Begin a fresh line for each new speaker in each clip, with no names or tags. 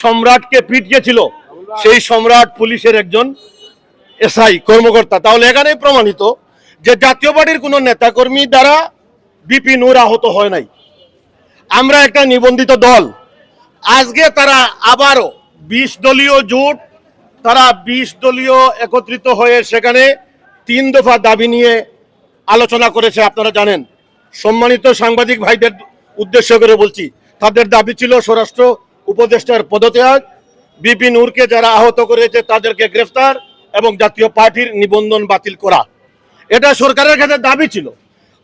সম্রাটকে পিটিয়েছিল, সেই সম্রাট পুলিশের একজন এসআই কর্মকর্তা। তাহলে এখানে প্রমাণিত যে জাতীয় পার্টির কোনো নেতাকর্মী দ্বারা বিপি নূর আহত হয় নাই। আমরা একটা নিবন্ধিত দল। আজকে তারা আবারও বিশ দলীয় জোট, তারা বিশ দলীয় একত্রিত হয়ে সেখানে তিন দফা দাবি নিয়ে আলোচনা করেছে, আপনারা জানেন। সম্মানিত সাংবাদিক ভাইদের উদ্দেশ্য করে বলছি, তাদের দাবি ছিল স্বরাষ্ট্র উপদেষ্টার পদত্যাগ। বিপি নূরকে যারা আহত করেছে তাদেরকে গ্রেফতার এবং জাতীয় পার্টির নিবন্ধন বাতিল করা। এটা সরকারের কাছে দাবি ছিল।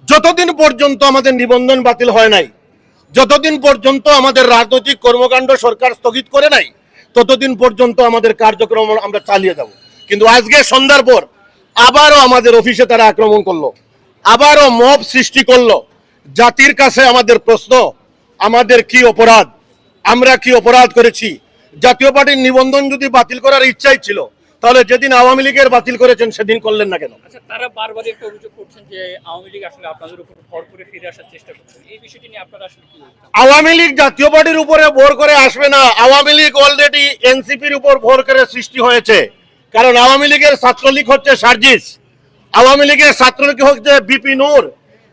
যতদিন পর্যন্ত আমাদের নিবন্ধন বাতিল হয় নাই, যতদিন পর্যন্ত আমাদের রাজনৈতিক কর্মকাণ্ড সরকার স্থগিত করে নাই, ততদিন পর্যন্ত আমাদের কার্যক্রম আমরা চালিয়ে যাব। কিন্তু আজকে সন্ধ্যার পর আবারও আমাদের অফিসে তারা আক্রমণ করল। আবারও মব সৃষ্টি করল। জাতির কাছে আমাদের প্রশ্ন, আমাদের কি অপরাধ? আমরা কি অপরাধ করেছি? জাতীয় পার্টির নিবন্ধন যদি বাতিল করার ইচ্ছাই ছিল তাহলে যেদিন আওয়ামী লীগের বাতিল করেছেন সেদিন করলেন না কেন?
আচ্ছা তারা বারবারই একটা অভিযোগ করছেন যে আওয়ামী লীগ আসলে আপনাদের উপর ভর করে ফিরে আসার চেষ্টা করছেন এই বিষয়টি নিয়ে আপনারা আসলে কি
আওয়ামী লীগ জাতীয় পার্টির উপরে ভোর করে আসবে না। আওয়ামী লীগ অলরেডি এনসিপির উপর ভোর করে সৃষ্টি হয়েছে। কারণ আওয়ামী লীগের ছাত্রলীগ হচ্ছে সার্জিস। আওয়ামী লীগের ছাত্রলীগ হচ্ছে বিপি নূর।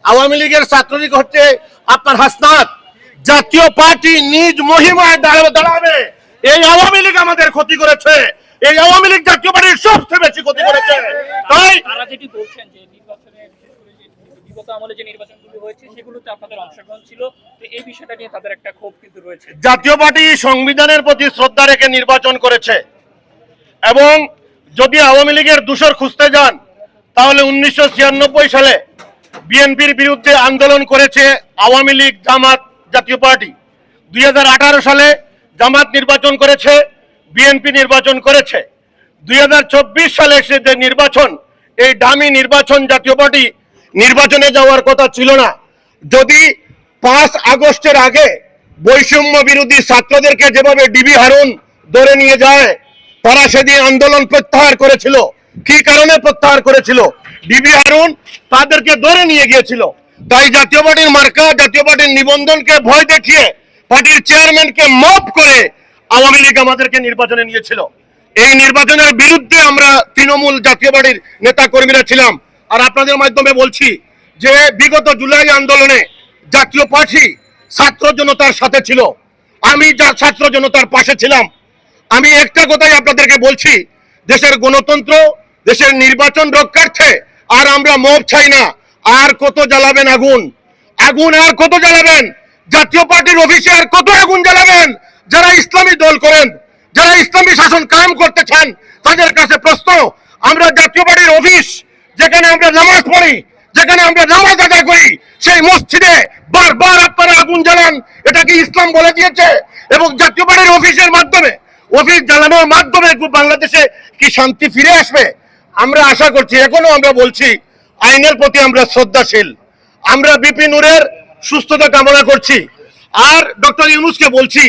আওয়ামী লীগের ছাত্রলীগ হচ্ছে আপনার হাসনাত। জাতীয় পার্টি নিজ মহিমায় দাঁড়াবে দাঁড়াবে। এই আওয়ামী লীগ আমাদের ক্ষতি করেছে। এই আওয়ামী লীগ জাতীয় পার্টির সবচেয়ে বেশি ক্ষতি করেছে। তাই
তারা যেটি বলছেন যে নির্বাচনে বিশেষ করে যে বিগত আমলে যে নির্বাচনগুলো হয়েছে সেগুলোতে আপনাদের অংশগ্রহণ ছিল। তো এই বিষয়টা নিয়ে তাদের একটা ক্ষোভ কিন্তু রয়েছে।
জাতীয় পার্টি সংবিধানের প্রতি শ্রদ্ধা রেখে নির্বাচন করেছে। এবং যদি আওয়ামী লীগের দূষর খুঁজতে যান তাহলে উনিশশো ছিয়ানব্বই সালে বিএনপির বিরুদ্ধে আন্দোলন করেছে আওয়ামী লীগ জামাত জাতীয় পার্টি। দুই সালে জামাত নির্বাচন করেছে, বিএনপি নির্বাচন করেছে। দুই হাজার চব্বিশ সালে সে যে নির্বাচন, এই দামি নির্বাচন জাতীয় পার্টি নির্বাচনে যাওয়ার কথা ছিল না। যদি পাঁচ আগস্টের আগে বৈষম্য বিরোধী ছাত্রদেরকে যেভাবে ডিবি হারুন ধরে নিয়ে যায়, তারা সেদিন আন্দোলন প্রত্যাহার করেছিল। কি কারণে প্রত্যাহার করেছিল? ডিবি হারুন তাদেরকে ধরে নিয়ে গিয়েছিল। তাই জাতীয় পার্টির মার্কা, জাতীয় পার্টির নিবন্ধনকে ভয় দেখিয়ে পার্টির চেয়ারম্যানকে মপ করে আওয়ামী লীগ আমাদেরকে নির্বাচনে নিয়েছিল। এই নির্বাচনের বিরুদ্ধে আমরা তৃণমূল জাতীয় পার্টির নেতা কর্মীরা ছিলাম। আর আপনাদের মাধ্যমে বলছি যে বিগত জুলাই আন্দোলনে জাতীয় পার্টি ছাত্র জনতার সাথে ছিল। আমি যা ছাত্র জনতার পাশে ছিলাম। আমি একটা কথাই আপনাদেরকে বলছি, দেশের গণতন্ত্র, দেশের নির্বাচন রক্ষার্থে আর আমরা মব চাই না। আর কত জ্বালাবেন আগুন? আগুন আর কত জ্বালাবেন? জাতীয় পার্টির অফিসে আর কত আগুন জ্বালাবেন? যারা ইসলামী দল করেন, যারা ইসলামী শাসন কায়েম করতে চান, তাদের কাছে প্রশ্ন, আমরা জাতীয় পার্টির অফিস, যেখানে আমরা নামাজ পড়ি, যেখানে আমরা নামাজ আদায় করি, সেই মসজিদে বারবার আপনারা আগুন জ্বালান, এটা কি ইসলাম বলে দিয়েছে? এবং জাতীয় পার্টির অফিসের মাধ্যমে, অফিস জ্বালানোর মাধ্যমে বাংলাদেশে কি শান্তি ফিরে আসবে? আমরা আশা করছি, এখনও আমরা বলছি আইনের প্রতি আমরা শ্রদ্ধাশীল। আমরা বিপিন নূরের সুস্থতা কামনা করছি। আর ডক্টর ইউনুসকে বলছি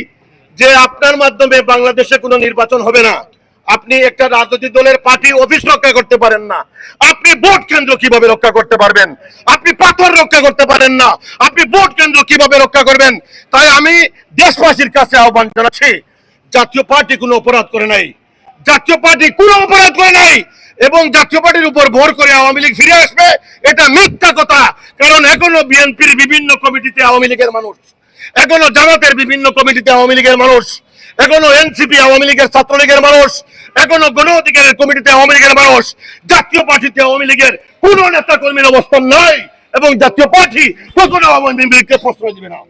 যে আপনার মাধ্যমে বাংলাদেশে কোনো নির্বাচন হবে না। আপনি একটা রাজনৈতিক দলের পার্টি অফিস রক্ষা করতে পারেন না। আপনি ভোট কেন্দ্র কীভাবে রক্ষা করতে পারবেন? আপনি পাথর রক্ষা করতে পারেন না। আপনি ভোট কেন্দ্র কীভাবে রক্ষা করবেন? তাই আমি দেশবাসীর কাছে আহ্বান জানাচ্ছি, জাতীয় পার্টি কোনো অপরাধ করে নাই। জাতীয় পার্টি কোনো অপরাধ করে নাই এবং জাতীয় পার্টির উপর ভর করে আওয়ামী লীগ ফিরে আসবে, এটা মিথ্যা কথা। কারণ এখনও বিএনপির বিভিন্ন কমিটিতে আওয়ামী লীগের মানুষ, এখনও জামাতের বিভিন্ন কমিটিতে আওয়ামী লীগের মানুষ, এখনও এনসিপি আওয়ামী লীগের ছাত্রলীগের মানুষ, এখনও গণ অধিকারের কমিটিতে আওয়ামী লীগের মানুষ, জাতীয় পার্টিতে আওয়ামী লীগের কোন নেতা কর্মীর অবস্থান নাই এবং জাতীয় পার্টি কখনো আওয়ামী লীগকে প্রশ্রয় দিবে না।